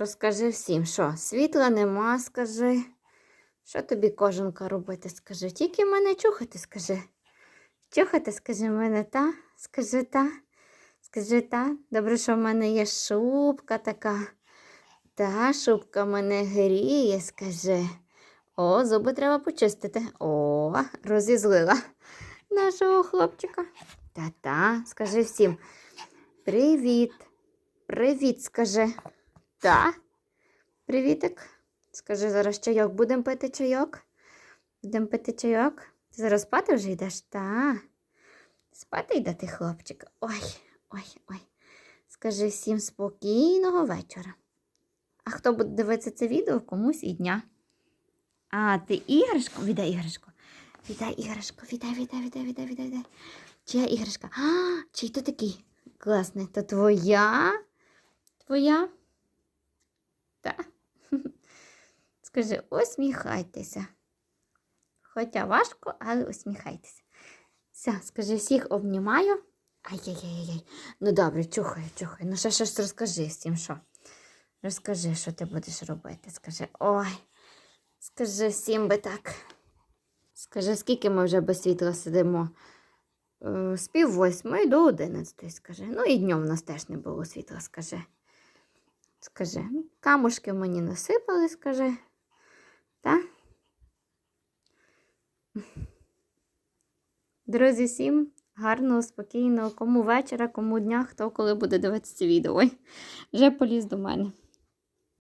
Розкажи всім, що світла нема, скажи. Що тобі кожанка робити, скажи. Тільки мене чухати, скажи. Чухати, скажи мене, та? Скажи та. Скажи та. Добре, що в мене є шубка така. Та шубка мене гріє, скажи. О, зуби треба почистити. О, розізлила нашого хлопчика. Та-та, скажи всім. Привіт. Привіт, скажи. Та. Привітик. Скажи зараз чайок. Будемо пити чайок? Будемо пити чайок? Ти зараз спати вже йдеш? Та. Спати йде ти, хлопчик. Ой, ой, ой. Скажи всім спокійного вечора. А хто буде дивитися це відео, комусь і дня. А, ти іграшку? Віддай іграшку. Віддай іграшку, віддай, віддай, віддай, віддай, віддай, віддай. Чия іграшка? А, чий то такий? Класний. То твоя? Твоя? Так. Скажи, усміхайтеся. Хоча важко, але усміхайтеся. Все, скажи, всіх обнімаю. Ай-яй-яй-яй. Ну добре, чухай, чухай. Ну ще щось розкажи всім, що. Розкажи, що ти будеш робити. Скажи, ой. Скажи всім би так. Скажи, скільки ми вже без світла сидимо? Е, З пів восьмої до одинадцятої, скажи. Ну і днем в нас теж не було світла, скажи. Скажи. Камушки мені насипали, скажи. Та? Друзі, всім гарного, спокійного, кому вечора, кому дня, хто коли буде дивитися це відео. Ой, вже поліз до мене.